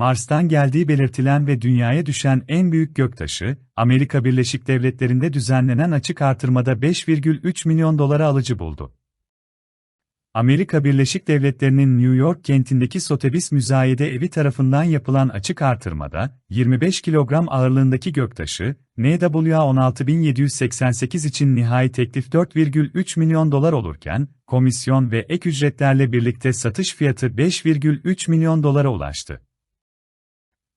Mars'tan geldiği belirtilen ve dünyaya düşen en büyük göktaşı, Amerika Birleşik Devletleri'nde düzenlenen açık artırmada 5,3 milyon dolara alıcı buldu. Amerika Birleşik Devletleri'nin New York kentindeki Sotheby's Müzayede Evi tarafından yapılan açık artırmada, 25 kilogram ağırlığındaki göktaşı, NWA 16788 için nihai teklif 4,3 milyon dolar olurken, komisyon ve ek ücretlerle birlikte satış fiyatı 5,3 milyon dolara ulaştı.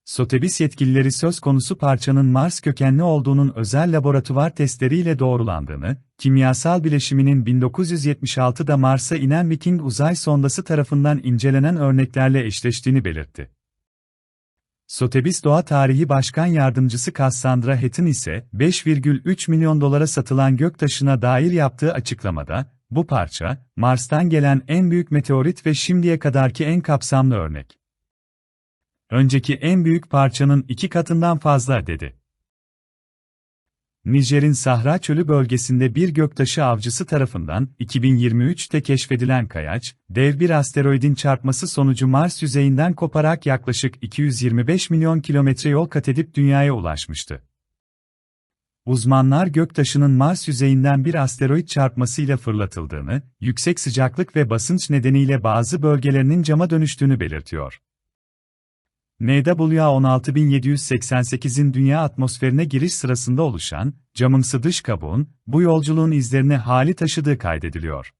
Sotheby's yetkilileri söz konusu parçanın Mars kökenli olduğunun özel laboratuvar testleriyle doğrulandığını, kimyasal bileşiminin 1976'da Mars'a inen Viking uzay sondası tarafından incelenen örneklerle eşleştiğini belirtti. Sotheby's Doğa Tarihi Başkan Yardımcısı Cassandra Hatton ise, 5,3 milyon dolara satılan göktaşına dair yaptığı açıklamada, bu parça, Mars'tan gelen en büyük meteorit ve şimdiye kadarki en kapsamlı örnek önceki en büyük parçanın iki katından fazla dedi. Nijer'in Sahra Çölü bölgesinde bir göktaşı avcısı tarafından 2023'te keşfedilen kayaç, dev bir asteroidin çarpması sonucu Mars yüzeyinden koparak yaklaşık 225 milyon kilometre yol kat edip Dünya'ya ulaşmıştı. Uzmanlar göktaşının Mars yüzeyinden bir asteroid çarpmasıyla fırlatıldığını, yüksek sıcaklık ve basınç nedeniyle bazı bölgelerinin cama dönüştüğünü belirtiyor. NWA-16788'in dünya atmosferine giriş sırasında oluşan, camımsı dış kabuğun, bu yolculuğun izlerini hali taşıdığı kaydediliyor.